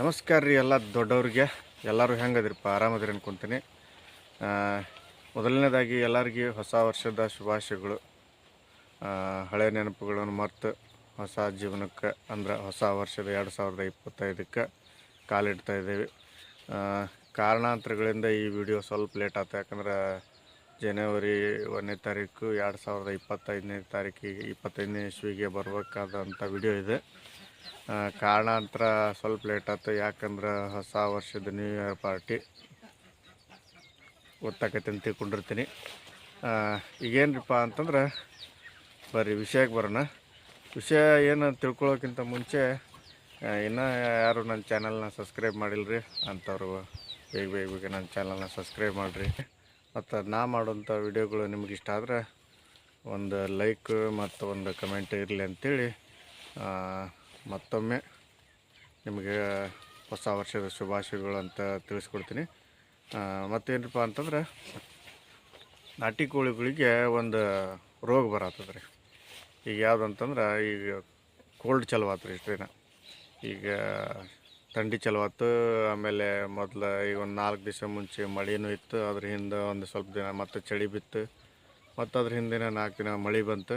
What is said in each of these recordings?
ನಮಸ್ಕಾರ ರೀ ಎಲ್ಲ ದೊಡ್ಡವ್ರಿಗೆ. ಎಲ್ಲರೂ ಹೆಂಗದಿರಪ್ಪ? ಆರಾಮದಿರಿ ಅನ್ಕೊತೀನಿ. ಮೊದಲನೇದಾಗಿ ಎಲ್ಲರಿಗೆ ಹೊಸ ವರ್ಷದ ಶುಭಾಶಯಗಳು. ಹಳೆ ನೆನಪುಗಳನ್ನು ಮರೆತು ಹೊಸ ಜೀವನಕ್ಕೆ ಅಂದ್ರೆ ಹೊಸ ವರ್ಷದ ಎರಡು ಸಾವಿರದ ಇಪ್ಪತ್ತೈದಕ್ಕೆ ಕಾಲಿಡ್ತಾ ಇದ್ದೀವಿ. ಕಾರಣಾಂತರಗಳಿಂದ ಈ ವಿಡಿಯೋ ಸ್ವಲ್ಪ ಲೇಟ್ ಆಯ್ತು ಯಾಕಂದ್ರೆ ಜನವರಿ ಒಂದನೇ ತಾರೀಕು ಎರಡು ಸಾವಿರದ ಇಪ್ಪತ್ತೈದನೇ ತಾರೀಕಿಗೆ, ಇಪ್ಪತ್ತೈದನೇ ಇಸ್ವಿಗೆ ಬರಬೇಕಾದಂಥ ವಿಡಿಯೋ ಇದೆ. ಕಾರಣಾಂತರ ಸ್ವಲ್ಪ ಲೇಟ್ ಆಯ್ತು. ಯಾಕಂದ್ರೆ ಹೊಸ ವರ್ಷದ ನ್ಯೂ ಇಯರ್ ಪಾರ್ಟಿ ಗೊತ್ತಾಕೈತೆ ಅಂತ ತಿಳ್ಕೊಂಡಿರ್ತೀನಿ ಈಗೇನ್ರಿಪ್ಪ ಅಂತಂದ್ರೆ ಬರೀ ವಿಷಯಕ್ಕೆ ಬರೋಣ. ವಿಷಯ ಏನು ತಿಳ್ಕೊಳ್ಳೋಕ್ಕಿಂತ ಮುಂಚೆ ಇನ್ನೂ ಯಾರು ನನ್ನ ಚಾನಲ್ನ ಸಬ್ಸ್ಕ್ರೈಬ್ ಮಾಡಿಲ್ಲರಿ ಅಂಥವ್ರು ಬೇಗ ಬೇಗ ಬೇಗ ನನ್ನ ಚಾನಲ್ನ ಸಬ್ಸ್ಕ್ರೈಬ್ ಮಾಡಿರಿ. ಮತ್ತು ನಾ ಮಾಡುವಂಥ ವಿಡಿಯೋಗಳು ನಿಮ್ಗೆ ಇಷ್ಟ ಆದರೆ ಒಂದು ಲೈಕ್ ಮತ್ತು ಒಂದು ಕಮೆಂಟ್ ಇರಲಿ ಅಂಥೇಳಿ ಮತ್ತೊಮ್ಮೆ ನಿಮಗೆ ಹೊಸ ವರ್ಷದ ಶುಭಾಶಯಗಳು ಅಂತ ತಿಳಿಸ್ಕೊಡ್ತೀನಿ. ಮತ್ತೇನಪ್ಪ ಅಂತಂದ್ರೆ ನಾಟಿ ಕೋಳಿಗಳಿಗೆ ಒಂದು ರೋಗ ಬರತ್ತದ್ರಿ ಈಗ ಯಾವುದಂತಂದ್ರೆ ಈಗ ಕೋಲ್ಡ್ ಚಲೋ ಆತು ರೀ ಇಷ್ಟು ಈಗ ಥಂಡಿ ಚಲವಾತು, ಆಮೇಲೆ ಮೊದಲು ಈಗ ಒಂದು ನಾಲ್ಕು ದಿವಸ ಮುಂಚೆ ಮಳೆನೂ ಇತ್ತು, ಅದ್ರ ಹಿಂದೆ ಒಂದು ಸ್ವಲ್ಪ ದಿನ ಮತ್ತೆ ಚಳಿ ಬಿತ್ತು ಮತ್ತು ಅದ್ರ ಹಿಂದಿನ ನಾಲ್ಕು ದಿನ ಮಳೆ ಬಂತು.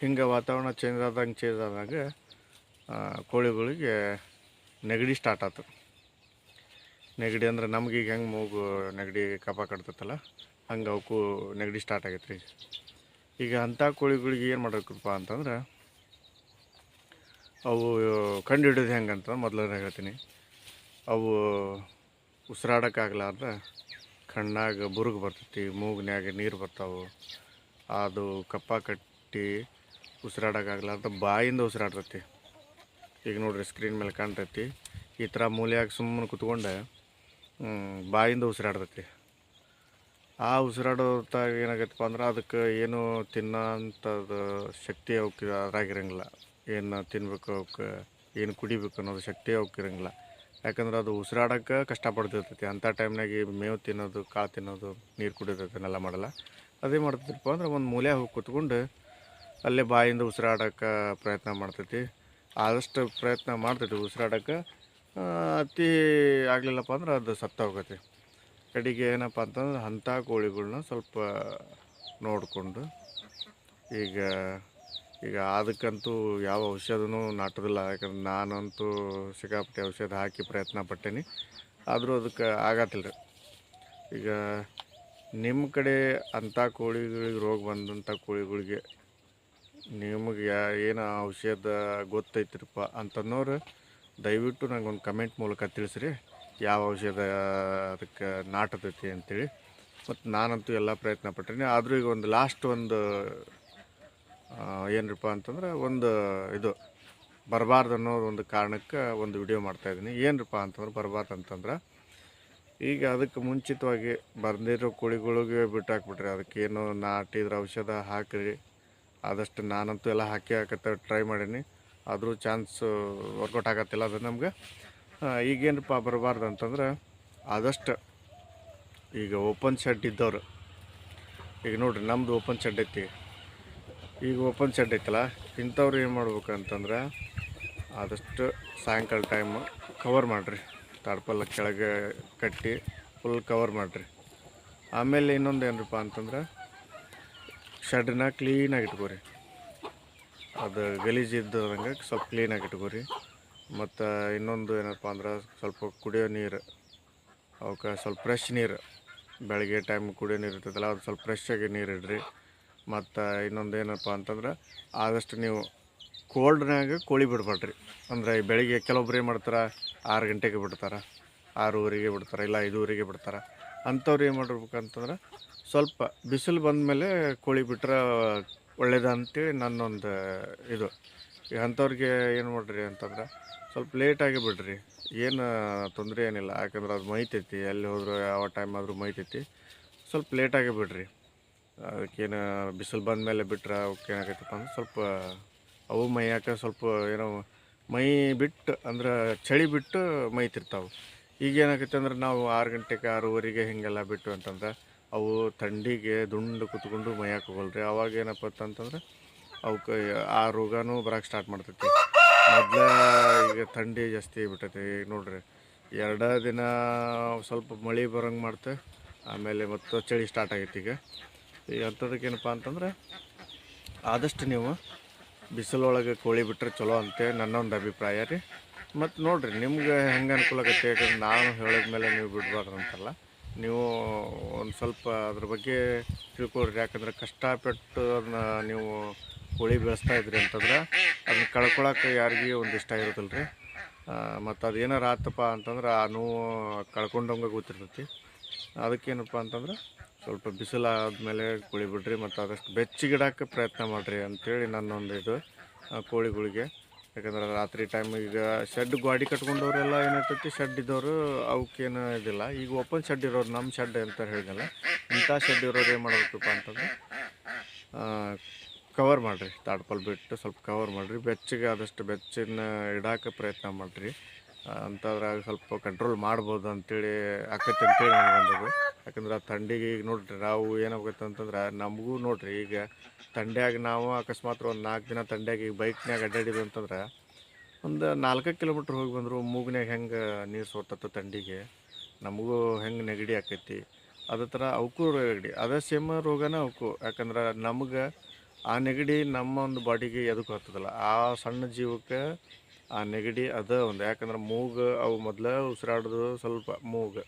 ಹಿಂಗೆ ವಾತಾವರಣ ಚೇಂಜ್ ಆದಂಗೆ ಚೇಂಜ್ ಆದಾಗ ಕೋಳಿಗಳಿಗೆ ನೆಗಡಿ ಸ್ಟಾರ್ಟ್ ಆಯ್ತು ನೆಗಡಿ ಅಂದ್ರೆ ನಮ್ಗೆ ಈಗ ಹೆಂಗೆ ಮೂಗು ನೆಗಡಿ ಕಪ ಕಟ್ತೈತಲ್ಲ, ಹಂಗೆ ಅವಕ್ಕೂ ನೆಗಡಿ ಸ್ಟಾರ್ಟ್ ಆಗೈತೆ ರೀ ಈಗ ಅಂಥ ಕೋಳಿಗಳಿಗೆ ಏನು ಮಾಡಬೇಕಪ್ಪ ಅಂತಂದ್ರೆ, ಅವು ಕಂಡು ಹಿಡಿಯೋದು ಹೆಂಗೆ ಅಂತ ಮೊದಲು ಹೇಳ್ತೀನಿ. ಅವು ಉಸಿರಾಡೋಕ್ಕಾಗಲಾರ್ದ ಕಣ್ಣಾಗ ಬುರುಗು ಬರ್ತೈತಿ ಮೂಗಿನಾಗ ನೀರು ಬರ್ತಾವೆ. ಅದು ಕಪ್ಪ ಕಟ್ಟಿ ಉಸಿರಾಡೋಕ್ಕಾಗಲಾರ್ದ ಬಾಯಿಂದ ಉಸಿರಾಡ್ತೈತಿ. ಈಗ ನೋಡ್ರಿ ಸ್ಕ್ರೀನ್ ಮೇಲೆ ಕಾಣ್ತೈತಿ. ಈ ಥರ ಮೂಲೆಯಾಗಿ ಸುಮ್ಮನೆ ಕುತ್ಕೊಂಡೆ ಬಾಯಿಂದ ಉಸಿರಾಡ್ತೈತಿ. ಆ ಉಸಿರಾಡೋದಾಗ ಏನಾಗೈತಪ್ಪ ಅಂದ್ರೆ ಅದಕ್ಕೆ ಏನು ತಿನ್ನೋಂಥದ್ದು ಶಕ್ತಿ ಅವಕ್ಕೆ ಅದಾಗಿರಂಗಿಲ್ಲ ಏನು ತಿನ್ಬೇಕು ಅವಕ್ಕೆ ಏನು ಕುಡಿಬೇಕು ಅನ್ನೋದು ಶಕ್ತಿ ಅವಕ್ಕೆ ಇರಂಗಿಲ್ಲ. ಯಾಕಂದ್ರೆ ಅದು ಉಸಿರಾಡೋಕ್ಕೆ ಕಷ್ಟಪಡ್ತಿರ್ತೈತಿ. ಅಂಥ ಟೈಮ್ನಾಗ ಮೇವು ತಿನ್ನೋದು, ಕಾಳು ತಿನ್ನೋದು, ನೀರು ಕುಡಿಯೋದು ಅದನ್ನೆಲ್ಲ ಮಾಡಲ್ಲ. ಅದೇ ಮಾಡ್ತೈತಿಪ್ಪ ಅಂದ್ರೆ ಒಂದು ಮೂಲೆ ಹೋಗಿ ಕುತ್ಕೊಂಡು ಅಲ್ಲೇ ಬಾಯಿಂದ ಉಸಿರಾಡೋಕ್ಕೆ ಪ್ರಯತ್ನ ಮಾಡ್ತೈತಿ. ಆದಷ್ಟು ಪ್ರಯತ್ನ ಮಾಡ್ತೈತಿ ಉಸಿರಾಡೋಕ್ಕೆ ಅತಿ ಆಗಲಿಲ್ಲಪ್ಪ ಅಂದ್ರೆ ಅದು ಸತ್ತ ಹೋಗತ್ತೆ ಕಡೆಗೆ ಏನಪ್ಪ ಅಂತಂದ್ರೆ ಅಂಥ ಕೋಳಿಗಳನ್ನ ಸ್ವಲ್ಪ ನೋಡಿಕೊಂಡು ಈಗ ಈಗ ಅದಕ್ಕಂತೂ ಯಾವ ಔಷಧನೂ ನಾಟೋದಿಲ್ಲ. ಯಾಕಂದ್ರೆ ನಾನಂತೂ ಸಿಕ್ಕಾಪಟ್ಟೆ ಔಷಧ ಹಾಕಿ ಪ್ರಯತ್ನ ಪಟ್ಟೇನಿ. ಆದರೂ ಅದಕ್ಕೆ ಆಗತ್ತಿಲ್ಲ. ಈಗ ನಿಮ್ಮ ಕಡೆ ಅಂಥ ಕೋಳಿಗಳಿಗೆ ರೋಗ ಬಂದಂಥ ಕೋಳಿಗಳಿಗೆ ನಿಮಗೆ ಯಾ ಏನು ಔಷಧ ಗೊತ್ತೈತಿರಪ್ಪ ಅಂತನ್ನೋರು ದಯವಿಟ್ಟು ನಂಗೆ ಒಂದು ಕಮೆಂಟ್ ಮೂಲಕ ತಿಳಿಸ್ರಿ ಯಾವ ಔಷಧ ಅದಕ್ಕೆ ನಾಟತೈತಿ ಅಂಥೇಳಿ ಮತ್ತು ನಾನಂತೂ ಎಲ್ಲ ಪ್ರಯತ್ನ ಪಟ್ಟೀನಿ. ಆದರೂ ಈಗ ಒಂದು ಲಾಸ್ಟ್ ಒಂದು ಏನರಪ್ಪ ಅಂತಂದ್ರೆ ಒಂದು ಇದು ಬರಬಾರ್ದು ಅನ್ನೋ ಒಂದು ಕಾರಣಕ್ಕೆ ಒಂದು ವಿಡಿಯೋ ಮಾಡ್ತಾಯಿದ್ದೀನಿ ಏನರಪ್ಪ ಅಂತಂದ್ರೆ ಬರಬಾರ್ದು ಅಂತಂದ್ರೆ ಈಗ ಅದಕ್ಕೆ ಮುಂಚಿತವಾಗಿ ಬರ್ದಿರೋ ಕೋಳಿಗಳಿಗೆ ಬಿಟ್ಟು ಹಾಕ್ಬಿಟ್ರಿ ಅದಕ್ಕೇನು ನಾಟಿದ್ರ ಔಷಧ ಹಾಕಿರಿ. ಆದಷ್ಟು ನಾನಂತೂ ಎಲ್ಲ ಹಾಕಿ ಹಾಕತ್ತೆ ಟ್ರೈ ಮಾಡೀನಿ. ಆದರೂ ಚಾನ್ಸ್ ವರ್ಕೌಟ್ ಆಗತ್ತಿಲ್ಲ ಅದು ನಮ್ಗೆ. ಈಗೇನಪ್ಪ ಬರಬಾರ್ದು ಅಂತಂದ್ರೆ ಆದಷ್ಟು ಈಗ ಓಪನ್ ಶೆಡ್ ಇದ್ದವ್ರು. ಈಗ ನೋಡ್ರಿ ನಮ್ಮದು ಓಪನ್ ಶೆಡ್ ಐತಿ. ಈಗ ಓಪನ್ ಶೆಡ್ ಐತಲ್ಲ, ಇಂಥವ್ರು ಏನು ಮಾಡ್ಬೇಕು ಅಂತಂದ್ರೆ ಆದಷ್ಟು ಸಾಯಂಕಾಲ ಟೈಮು ಕವರ್ ಮಾಡಿರಿ. ತಾಡ್ಪಲ್ಲ ಕೆಳಗೆ ಕಟ್ಟಿ ಫುಲ್ ಕವರ್ ಮಾಡಿರಿ. ಆಮೇಲೆ ಇನ್ನೊಂದು ಏನಪ್ಪ ಅಂತಂದ್ರೆ ಶೆಡ್ನ ಕ್ಲೀನಾಗಿ ಇಟ್ಕೋರಿ. ಅದು ಗಲೀಜು ಇದ್ದಂಗೆ ಸ್ವಲ್ಪ ಕ್ಲೀನಾಗಿ ಇಟ್ಕೋರಿ. ಮತ್ತು ಇನ್ನೊಂದು ಏನಪ್ಪ ಅಂದ್ರೆ ಸ್ವಲ್ಪ ಕುಡಿಯೋ ನೀರು ಅವಕ್ಕೆ ಸ್ವಲ್ಪ ಫ್ರೆಶ್ ನೀರು, ಬೆಳಗ್ಗೆ ಟೈಮ್ ಕುಡಿಯೋ ನೀರು ಇರ್ತದಲ್ಲ ಅದು ಸ್ವಲ್ಪ ಫ್ರೆಶ್ಶಾಗಿ ನೀರು ಇಡ್ರಿ. ಮತ್ತು ಇನ್ನೊಂದು ಏನಪ್ಪ ಅಂತಂದ್ರೆ ಆದಷ್ಟು ನೀವು ಕೋಲ್ಡ್ನಾಗ ಕೋಳಿ ಬಿಡಬೇಡ್ರಿ ಅಂದರೆ ಬೆಳಿಗ್ಗೆ ಕೆಲವೊಬ್ರು ಏನು ಮಾಡ್ತಾರೆ, ಆರು ಗಂಟೆಗೆ ಬಿಡ್ತಾರೆ, ಆರೂವರೆಗೆ ಬಿಡ್ತಾರೆ, ಇಲ್ಲ ಐದೂವರೆಗೆ ಬಿಡ್ತಾರೆ. ಅಂಥವ್ರು ಏನು ಮಾಡಿರ್ಬೇಕಂತಂದ್ರೆ ಸ್ವಲ್ಪ ಬಿಸಿಲು ಬಂದಮೇಲೆ ಕೋಳಿ ಬಿಟ್ರೆ ಒಳ್ಳೇದು ಅಂತೇಳಿ ನನ್ನೊಂದು ಇದು. ಅಂಥವ್ರಿಗೆ ಏನು ಮಾಡ್ರಿ ಅಂತಂದ್ರೆ ಸ್ವಲ್ಪ ಲೇಟಾಗಿ ಬಿಡ್ರಿ. ಏನು ತೊಂದರೆ ಏನಿಲ್ಲ. ಯಾಕಂದ್ರೆ ಅದು ಮೈತೈತಿ. ಎಲ್ಲಿ ಹೋದರೂ ಯಾವ ಟೈಮ್ ಆದರೂ ಮೈತೈತಿ. ಸ್ವಲ್ಪ ಲೇಟಾಗಿ ಬಿಡ್ರಿ. ಅದಕ್ಕೇನು ಬಿಸಿಲು ಬಂದ ಮೇಲೆ ಬಿಟ್ರೆ ಏನಾಗೈತಪ್ಪ ಅಂದ್ರೆ ಸ್ವಲ್ಪ ಅವು ಮೈಯಾಕ ಸ್ವಲ್ಪ ಏನೋ ಮೈ ಬಿಟ್ಟು ಅಂದ್ರೆ ಚಳಿ ಬಿಟ್ಟು ಮೈತಿರ್ತಾವೆ. ಈಗ ಏನಾಗೈತೆ ಅಂದ್ರೆ ನಾವು ಆರು ಗಂಟೆಗೆ ಆರೂವರೆಗೆ ಹೀಗೆಲ್ಲ ಬಿಟ್ಟು ಅಂತಂದ್ರೆ ಅವು ಥಂಡಿಗೆ ದುಂಡು ಕುತ್ಕೊಂಡು ಮೈಯಾಕ ಅವಾಗ ಏನಪ್ಪ ಅಂತಂದ್ರೆ ಅವಕ್ಕೆ ಆ ರೋಗನೂ ಬರೋಕೆ ಸ್ಟಾರ್ಟ್ ಮಾಡ್ತೈತಿ. ಮೊದಲ ಈಗ ಥಂಡಿ ಜಾಸ್ತಿ ಬಿಟ್ಟೈತಿ ಈಗ ನೋಡ್ರಿ, ಎರಡೇ ದಿನ ಸ್ವಲ್ಪ ಮಳೆ ಬರೋಂಗೆ ಮಾಡ್ತೆ, ಆಮೇಲೆ ಮತ್ತು ಚಳಿ ಸ್ಟಾರ್ಟ್ ಆಗೈತಿ ಈಗ. ಈಗ ಅಂಥದಕ್ಕೆ ಏನಪ್ಪ ಅಂತಂದ್ರೆ ಆದಷ್ಟು ನೀವು ಬಿಸಿಲೊಳಗೆ ಕೋಳಿ ಬಿಟ್ಟರೆ ಚಲೋ ಅಂತೆ ನನ್ನ ಒಂದು ಅಭಿಪ್ರಾಯ ರೀ. ಮತ್ತು ನೋಡಿರಿ, ನಿಮ್ಗೆ ಹೆಂಗೆ ಅನುಕೂಲ ಆಗತ್ತೆ ಯಾಕಂದ್ರೆ ನಾನು ಹೇಳಿದ ಮೇಲೆ ನೀವು ಬಿಡಬಾರ್ದು ಅಂತಲ್ಲ ನೀವು ಒಂದು ಸ್ವಲ್ಪ ಅದ್ರ ಬಗ್ಗೆ ತಿಳ್ಕೊಳ್ರಿ. ಯಾಕಂದ್ರೆ ಕಷ್ಟಪಟ್ಟು ಅದನ್ನ ನೀವು ಕೋಳಿ ಬೆಳೆಸ್ತಾ ಇದ್ರಿ ಅಂತಂದ್ರೆ ಅದನ್ನ ಕಳ್ಕೊಳಕ್ಕೆ ಯಾರಿಗೂ ಒಂದು ಇಷ್ಟ ಇರೋದಿಲ್ಲ ರೀ ಮತ್ತು ಅದು ಏನಾರು ಆತಪ್ಪ ಅಂತಂದ್ರೆ ಆ ನೋವು ಕಳ್ಕೊಂಡಂಗೆ ಗೊತ್ತಿರ್ತೈತಿ. ಅದಕ್ಕೇನಪ್ಪ ಅಂತಂದ್ರೆ ಸ್ವಲ್ಪ ಬಿಸಿಲು ಆದಮೇಲೆ ಕೋಳಿ ಬಿಡ್ರಿ ಮತ್ತು ಆದಷ್ಟು ಬೆಚ್ಚಗಿಡಕ್ಕೆ ಪ್ರಯತ್ನ ಮಾಡಿರಿ ಅಂಥೇಳಿ ನನ್ನೊಂದು ಇದು ಕೋಳಿಗಳಿಗೆ. ಯಾಕಂದ್ರೆ ರಾತ್ರಿ ಟೈಮ್ ಈಗ ಶೆಡ್ ಗಾಡಿ ಕಟ್ಕೊಂಡವ್ರೆಲ್ಲ ಏನಾಗ್ತೈತಿ? ಶೆಡ್ ಇದ್ದವರು ಅವಕ್ಕೇನು ಇದಿಲ್ಲ. ಈಗ ಓಪನ್ ಶೆಡ್ ಇರೋರು ನಮ್ಮ ಶೆಡ್ ಅಂತ ಹೇಳಿದಲ್ಲ ಇಂಥ ಶೆಡ್ ಇರೋರು ಏನು ಮಾಡಬೇಕಪ್ಪ ಅಂತಂದ್ರೆ ಕವರ್ ಮಾಡಿರಿ. ತಾಡ್ಪಲ್ ಬಿಟ್ಟು ಸ್ವಲ್ಪ ಕವರ್ ಮಾಡಿರಿ. ಬೆಚ್ಚಗೆ ಆದಷ್ಟು ಬೆಚ್ಚಿನ ಇಡಾಕ ಪ್ರಯತ್ನ ಮಾಡಿರಿ. ಅಂಥದ್ರಾಗ ಸ್ವಲ್ಪ ಕಂಟ್ರೋಲ್ ಮಾಡ್ಬೋದು ಅಂತೇಳಿ ಆಕೈತೆ ಅಂತೇಳಿ ನನಗೆ ಬಂದದ್ದು. ಯಾಕಂದ್ರೆ ಆ ಥಂಡಿಗೆ ಈಗ ನೋಡ್ರಿ, ನಾವು ಏನಾಗುತ್ತೆ ಅಂತಂದ್ರೆ ನಮಗೂ ನೋಡ್ರಿ, ಈಗ ಥಂಡ್ಯಾಗ ನಾವು ಅಕಸ್ಮಾತ್ ಒಂದು ನಾಲ್ಕು ದಿನ ಥಂಡ್ಯಾಗ ಈಗ ಬೈಕ್ನಾಗ ಅಡ್ಡಾಡಿದ್ವಿ ಅಂತಂದ್ರೆ ಒಂದು ನಾಲ್ಕು ಕಿಲೋಮೀಟ್ರ್ ಹೋಗಿ ಬಂದರು, ಮೂಗ್ನ್ಯಾಗ ಹೆಂಗೆ ನೀರು ಸೋರ್ತತ್ತ ಥಂಡಿಗೆ ನಮಗೂ ಹೆಂಗೆ ನೆಗಡಿ ಆಕೈತಿ. ಅದೇ ಥರ ಅವಕ್ಕೂ ನೆಗಡಿ, ಅದೇ ಸೇಮ್ ರೋಗನ ಅವಕ್ಕೂ ಯಾಕಂದ್ರೆ ನಮ್ಗೆ ಆ ನೆಗಡಿ ನಮ್ಮ ಒಂದು ಬಾಡಿಗೆ ಎದಕ್ಕೆ ಹತ್ತದಲ್ಲ. ಆ ಸಣ್ಣ ಜೀವಕ್ಕೆ ಆ ನೆಗಡಿ ಅದ ಒಂದು. ಯಾಕಂದ್ರೆ ಮೂಗು ಅವು ಮೊದಲೇ ಉಸಿರಾಡೋದು ಸ್ವಲ್ಪ ಮೂಗು.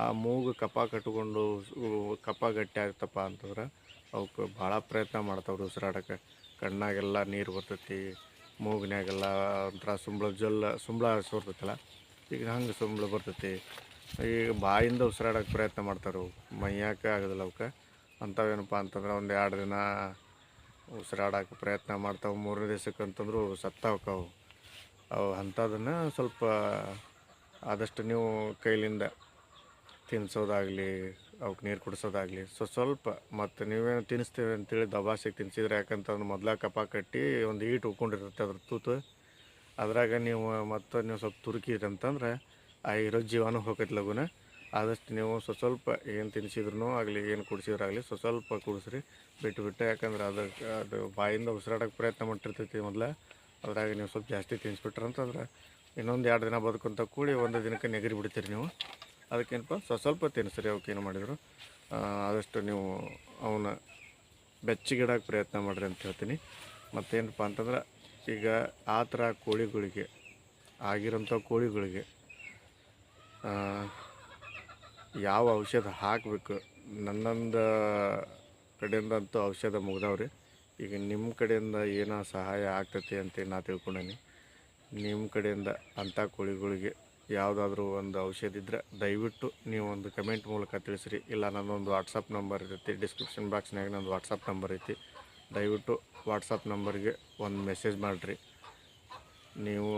ಆ ಮೂಗು ಕಪ ಕಟ್ಟಿಕೊಂಡು ಕಪ ಗಟ್ಟಿ ಆಗ್ತಪ್ಪ ಅಂತಂದ್ರೆ ಅವಕ್ಕೆ ಭಾಳ ಪ್ರಯತ್ನ ಮಾಡ್ತಾವ್ರಿ ಉಸಿರಾಡೋಕ್ಕೆ ಕಣ್ಣಾಗೆಲ್ಲ ನೀರು ಬರ್ತೈತಿ ಮೂಗಿನಾಗೆಲ್ಲ ಒಂಥರ ಸುಂಬಳ ಜೊಲ್ಲ ಸುಂಬಳ ಸೋರ್ತೈತಲ್ಲ, ಈಗ ಹಂಗೆ ಸುಂಬಳ ಬರ್ತೈತಿ. ಈಗ ಬಾಯಿಂದ ಉಸಿರಾಡೋಕೆ ಪ್ರಯತ್ನ ಮಾಡ್ತಾರೆ ಮೈಯಾಕೆ ಆಗೋದಿಲ್ಲ ಅವಕ್ಕೆ. ಅಂಥವೇನಪ್ಪ ಅಂತಂದ್ರೆ ಒಂದು ಎರಡು ದಿನ ಉಸಿರಾಡಕ್ಕೆ ಪ್ರಯತ್ನ ಮಾಡ್ತಾವೆ. ಮೂರನೇ ದಿವ್ಸಕ್ಕೆ ಅಂತಂದ್ರು ಸತ್ತಾವಕ್ಕವು ಅವು ಅಂಥದನ್ನು ಸ್ವಲ್ಪ ಆದಷ್ಟು ನೀವು ಕೈಲಿಂದ ತಿನ್ನಿಸೋದಾಗಲಿ ಅವಕ್ಕೆ ನೀರು ಕುಡಿಸೋದಾಗಲಿ, ಸೊ ಸ್ವಲ್ಪ ಮತ್ತು ನೀವೇನು ತಿನ್ನಿಸ್ತೀವಿ ಅಂತೇಳಿ ದಬಾಸಿಗೆ ತಿನ್ನಿಸಿದ್ರೆ ಯಾಕಂತಂದ್ರೆ ಮೊದಲ ಕಪ ಕಟ್ಟಿ ಒಂದು ಈಟು ಉಕ್ಕೊಂಡಿರ್ತೈತೆ ಅದ್ರ ತೂತು. ಅದ್ರಾಗ ನೀವು ಮತ್ತು ನೀವು ಸ್ವಲ್ಪ ತುರುಕಿದ್ರಿ ಅಂತಂದ್ರೆ ಆ ಇರೋ ಜೀವನೂ ಹೋಗೈತೆ ಲಗುನ ಆದಷ್ಟು ನೀವು ಸ್ವಲ್ಪ ಸ್ವಲ್ಪ ಏನು ತಿನ್ನಿಸಿದ್ರು ಆಗಲಿ, ಏನು ಕುಡಿಸಿದ್ರಾಗಲಿ ಸ್ವಲ್ಪ ಸ್ವಲ್ಪ ಕುಡಿಸ್ರಿ. ಬಿಟ್ಟು ಬಿಟ್ಟು ಯಾಕಂದ್ರೆ ಅದಕ್ಕೆ ಅದು ಬಾಯಿಂದ ಉಸಿರಾಡೋಕ್ಕೆ ಪ್ರಯತ್ನ ಮಾಡಿರ್ತೈತಿ ಮೊದಲ. ಅದ್ರಾಗ ನೀವು ಸ್ವಲ್ಪ ಜಾಸ್ತಿ ತಿನ್ನಿಸ್ಬಿಟ್ರೆ ಅಂತಂದ್ರೆ ಇನ್ನೊಂದು ಎರಡು ದಿನ ಬದುಕಂತ ಕೂಡಿ ಒಂದು ದಿನಕ್ಕೆ ನೆಗರಿ ಬಿಡ್ತೀರಿ ನೀವು. ಅದಕ್ಕೇನಪ್ಪ ಸ್ವಲ್ಪ ಸ್ವಲ್ಪ ತಿನ್ನಿಸ್ರಿ ಅವಕ್ಕೆ ಏನು ಮಾಡಿದ್ರು. ಆದಷ್ಟು ನೀವು ಅವನ್ನ ಬೆಚ್ಚಗಿಡಕ್ಕೆ ಪ್ರಯತ್ನ ಮಾಡಿರಿ ಅಂತ ಹೇಳ್ತೀನಿ. ಮತ್ತೇನಪ್ಪ ಅಂತಂದ್ರೆ, ಈಗ ಆ ಥರ ಕೋಳಿಗಳಿಗೆ, ಆಗಿರೋಂಥ ಕೋಳಿಗಳಿಗೆ ಯಾವ ಔಷಧ ಹಾಕಬೇಕು, ನನ್ನೊಂದು ಕಡೆಯಿಂದಂತೂ ಔಷಧ ಮುಗ್ದಾವ್ರಿ. ಈಗ ನಿಮ್ಮ ಕಡೆಯಿಂದ ಏನೋ ಸಹಾಯ ಆಗ್ತೈತಿ ಅಂತೇಳಿ ನಾ ತಿಳ್ಕೊಂಡೇನಿ. ನಿಮ್ಮ ಕಡೆಯಿಂದ ಅಂಥ ಕೋಳಿಗಳಿಗೆ ಯಾವುದಾದ್ರೂ ಒಂದು ಔಷಧ ಇದ್ದರೆ ದಯವಿಟ್ಟು ನೀವು ಒಂದು ಕಮೆಂಟ್ ಮೂಲಕ ತಿಳಿಸ್ರಿ. ಇಲ್ಲ ನನ್ನೊಂದು ವಾಟ್ಸಪ್ ನಂಬರ್ ಇರುತ್ತೆ. ಡಿಸ್ಕ್ರಿಪ್ಷನ್ ಬಾಕ್ಸ್ನಾಗ ನಂದು ವಾಟ್ಸಪ್ ನಂಬರ್ ಐತಿ. ದಯವಿಟ್ಟು ವಾಟ್ಸಪ್ ನಂಬರ್ಗೆ ಒಂದು ಮೆಸೇಜ್ ಮಾಡಿರಿ. ನೀವು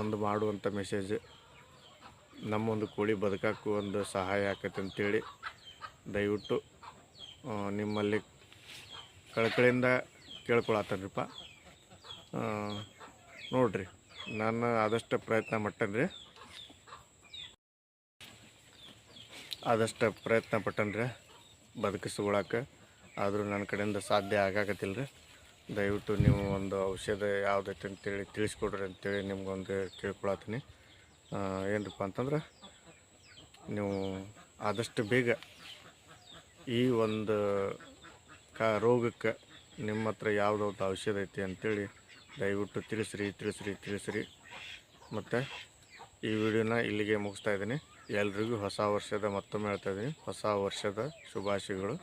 ಒಂದು ಮಾಡುವಂಥ ಮೆಸೇಜ್ ನಮ್ಮೊಂದು ಕೋಳಿ ಬದುಕಕ್ಕೂ ಒಂದು ಸಹಾಯ ಆಕೈತೆ ಅಂತೇಳಿ ದಯವಿಟ್ಟು ನಿಮ್ಮಲ್ಲಿ ಕಳಕಳಿಯಿಂದ ಕೇಳ್ಕೊಳತ್ತನ್ರಿಪ್ಪ ನೋಡ್ರಿ, ನಾನು ಆದಷ್ಟು ಪ್ರಯತ್ನ ಮಟ್ಟನ್ರಿ ಆದಷ್ಟು ಪ್ರಯತ್ನ ಪಟ್ಟನ್ರಿ ಬದುಕಿಸ್ಕೊಳಕ್ಕೆ ಆದರೂ ನನ್ನ ಕಡೆಯಿಂದ ಸಾಧ್ಯ ಆಗಾಕತ್ತಿಲ್ಲ ರೀ ದಯವಿಟ್ಟು ನೀವು ಒಂದು ಔಷಧ ಯಾವುದೈತೆ ಅಂತೇಳಿ ತಿಳಿಸ್ಕೊಡ್ರಿ ಅಂತೇಳಿ ನಿಮ್ಗೊಂದು ಕೇಳ್ಕೊಳತ್ತೀನಿ ಏನಪ್ಪ ಅಂತಂದ್ರೆ, ನೀವು ಆದಷ್ಟು ಬೇಗ ಈ ಒಂದು ಕ, ರೋಗಕ್ಕೆ ನಿಮ್ಮ ಹತ್ರ ಯಾವುದೊಂದು ಔಷಧ ಐತಿ ಅಂತೇಳಿ ದಯವಿಟ್ಟು ತಿಳಿಸ್ರಿ ತಿಳಿಸ್ರಿ ತಿಳಿಸ್ರಿ. ಮತ್ತು ಈ ವಿಡಿಯೋನ ಇಲ್ಲಿಗೆ ಮುಗಿಸ್ತಾ ಇದ್ದೀನಿ. ಎಲ್ರಿಗೂ ಹೊಸ ವರ್ಷದ ಮತ್ತೊಮ್ಮೆ ಹೇಳ್ತಾ ಇದ್ದೀನಿ. ಹೊಸ ವರ್ಷದ ಶುಭಾಶಯಗಳು.